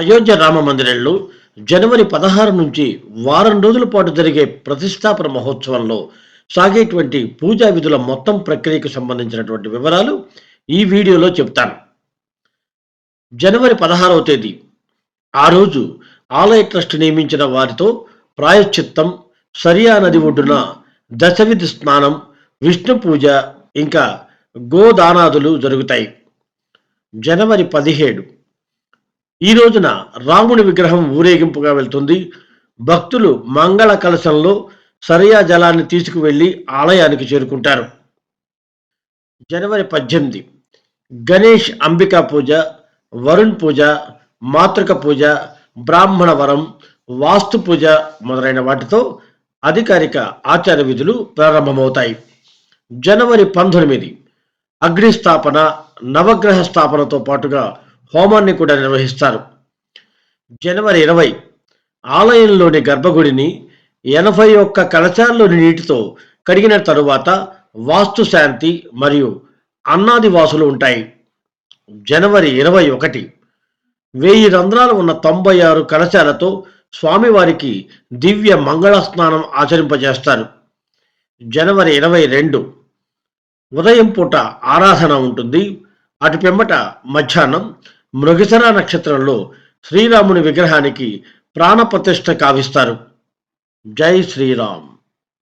అయోధ్య రామ మందిరంలో జనవరి పదహారు నుంచి వారం రోజుల పాటు జరిగే ప్రతిష్టాపన మహోత్సవంలో సాగేటువంటి పూజా విధుల మొత్తం ప్రక్రియకు సంబంధించినటువంటి వివరాలు ఈ వీడియోలో చెప్తాను. జనవరి పదహారవ తేదీ. ఆ రోజు ఆలయ ట్రస్ట్ నియమించిన వారితో ప్రాయశ్చిత్తం సరియా నది ఒడ్డున దశవిధి స్నానం విష్ణు పూజ ఇంకా గోదానాదులు జరుగుతాయి. జనవరి పదిహేడు. ఈ రోజున రాముడి విగ్రహం ఊరేగింపుగా వెళ్తుంది. భక్తులు మంగళ కలశంలో సరియా జలాన్ని తీసుకువెళ్ళి ఆలయానికి చేరుకుంటారు. జనవరి పద్దెనిమిది గణేష్ అంబికా పూజ వరుణ్ పూజ మాతృక పూజ బ్రాహ్మణ వరం వాస్తు పూజ మొదలైన వాటితో అధికారిక ఆచార విధులు ప్రారంభమవుతాయి. జనవరి పంతొమ్మిది అగ్నిస్థాపన నవగ్రహ స్థాపనతో పాటుగా హోమాన్ని కూడా నిర్వహిస్తారు. జనవరి ఇరవై ఆలయంలోని గర్భగుడిని ఎనభై ఒక్క కలశాల్లోని నీటితో కడిగిన తరువాత వాస్తు శాంతి మరియు అన్నాది వాసులు ఉంటాయి. జనవరి ఇరవై ఒకటి వెయ్యి రంధ్రాలు ఉన్న తొంభై ఆరు కలశాలతో స్వామివారికి దివ్య మంగళ స్నానం ఆచరింపజేస్తారు. జనవరి ఇరవై రెండు ఉదయం పూట ఆరాధన ఉంటుంది. అటు పిమ్మట మధ్యాహ్నం మృగశర నక్షత్రంలో శ్రీరాముని విగ్రహానికి ప్రాణప్రతిష్ఠ కావిస్తారు. జై శ్రీరామ్.